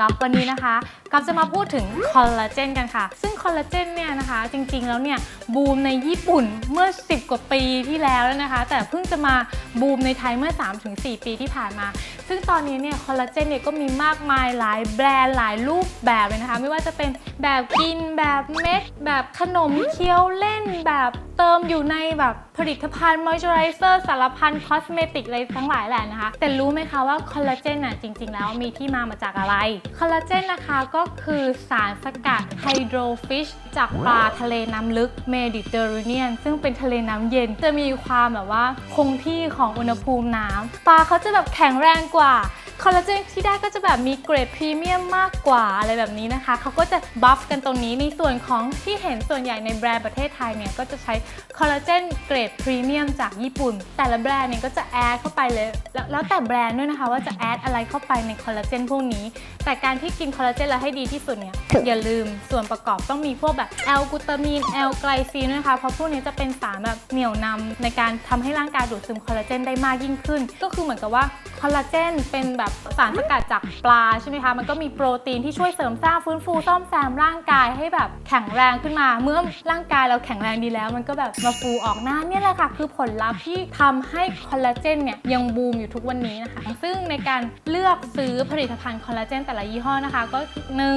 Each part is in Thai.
กับวันนี้นะคะกับจะมาพูดถึงคอลลาเจนกันค่ะ ซึ่งคอลลาเจนเนี่ยนะคะ จริงๆแล้วเนี่ยบูมในญี่ปุ่นเมื่อ 10 กว่าปีที่แล้วแล้วนะคะ แต่เพิ่งจะมาบูมในไทยเมื่อ 3-4 ปีที่ผ่านมา ซึ่งตอนนี้เนี่ยคอลลาเจนเนี่ยก็มีมากมายหลายแบรนด์หลายรูปแบบเลยนะคะ ไม่ว่าจะเป็นแบบกินแบบเม็ด แบบขนมเคี้ยวเล่นแบบเติมอยู่ในแบบผลิตภัณฑ์มอยส์เจอไรเซอร์สารพันคอสเมติกอะไรทั้งหลายแหละนะคะ แต่รู้ไหมคะว่าคอลลาเจนน่ะจริง ๆ แล้วมีที่มามาจากอะไร คอลลาเจนนะคะก็คือสารสกัดไฮโดรฟิชจากปลาทะเลน้ำลึกเมดิเตอร์เรเนียน ซึ่งเป็นทะเลน้ำเย็น จะมีความแบบว่าคงที่ของอุณหภูมิน้ำปลาเขาจะแบบแข็งแรงกว่า คอลลาเจนที่ได้ก็จะแบบมีเกรดพรีเมียมมากกว่าอะไรแบบนี้นะคะ เขาก็จะบัฟกันตรงนี้ในส่วนของที่เห็นส่วนใหญ่ในแบรนด์ประเทศไทยเนี่ยก็จะใช้คอลลาเจนเกรดพรีเมียมจากญี่ปุ่น แต่ละแบรนด์เนี่ยก็จะแอดเข้าไปเลย แล้วแต่แบรนด์ด้วยนะคะว่าจะแอดอะไรเข้าไปในคอลลาเจนพวกนี้ แต่การที่กินคอลลาเจนแล้วให้ดีที่สุดเนี่ยอย่าลืมส่วนประกอบต้องมีพวกแบบแอลกูตามีนแอลไกลซีนนะคะเพราะพวกนี้จะเป็นสารแบบเหนี่ยวนำในการทำให้ร่างกายดูดซึมคอลลาเจนได้มากยิ่งขึ้น ก็คือเหมือนกับว่าคอลลาเจนเป็นแบบสารสกัดจากปลาใช่ไหมคะ มันก็มีโปรตีนที่ช่วยเสริมสร้างฟื้นฟูซ่อมแซมร่างกายให้แบบแข็งแรงขึ้นมา เมื่อร่างกายเราแข็งแรงดีแล้ว มันก็แบบมาฟูออกหน้าเนี่ยแหละค่ะ คือผลลัพธ์ที่ทำให้คอลลาเจนเนี่ยยังบูมอยู่ทุกวันนี้นะคะ ซึ่งในการเลือกซื้อผลิตภัณฑ์คอลลาเจนแต่ละยี่ห้อนะคะก็หนึ่ง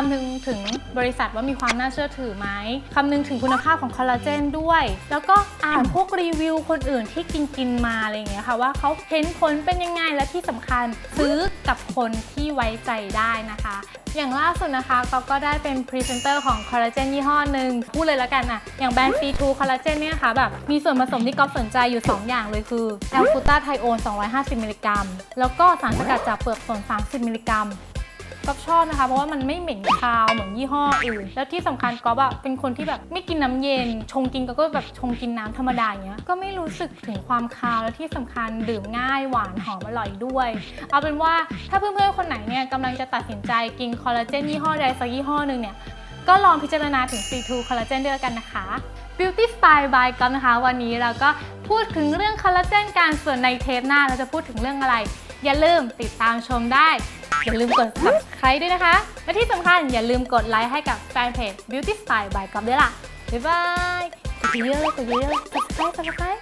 คำนึงถึงบริษัทว่ามีความน่าเชื่อถือไหมคำนึงถึงคุณภาพของคอลลาเจนด้วย แล้วก็อ่านพวกรีวิวคนอื่นที่กินกินมาอะไรอย่างเงี้ยค่ะว่าเขาเห็นผลเป็นยังไงและที่สำคัญซื้อกับคนที่ไว้ใจได้นะคะ อย่างล่าสุดนะคะก็ก็ได้เป็นพรีเซนเตอร์ของคอลลาเจนยี่ห้อหนึ่งพูดเลยแล้วกันอะอย่างแบรนด์ C2 คอลลาเจนเนี่ยค่ะแบบมีส่วนผสมที่ก๊อฟสนใจอยู่ 2 อย่างเลยคือแอลกูตาไทโอน 250 มิลลิกรัม แล้วก็สารสกัดจากเปลือกสน 30 มิลลิกรัม ก๊อฟชอบนะคะ เพราะว่ามันไม่เหม็นคาวเหมือนยี่ห้ออื่น แล้วที่สำคัญก๊อฟอะเป็นคนที่แบบไม่กินน้ำเย็น ชงกินก็แบบชงกินน้ำธรรมดาอย่างเงี้ยก็ไม่รู้สึกถึงความคาวแล้วที่สำคัญดื่มง่ายหวานหอมอร่อยด้วย เอาเป็นว่าถ้าเพื่อนๆคนไหนเนี่ยกำลังจะตัดสินใจกินคอลลาเจนยี่ห้อใดสักยี่ห้อหนึ่งเนี่ยก็ลองพิจารณาถึง C2 คอลลาเจนด้วยกันนะคะ Beauty Style by ก๊อฟนะคะ วันนี้เราก็พูดถึงเรื่องคอลลาเจนกันส่วนในเทปหน้าเราจะพูดถึงเรื่องอะไร อย่าลืมติดตามชมได้อย่าลืมกด subscribe ด้วยนะคะ และที่สำคัญอย่าลืมกดไลค์ให้กับแฟนเพจ Beauty Style by ก๊อฟด้วยล่ะ บ๊ายบาย กดเยอะๆกดเยอะๆ subscribe subscribe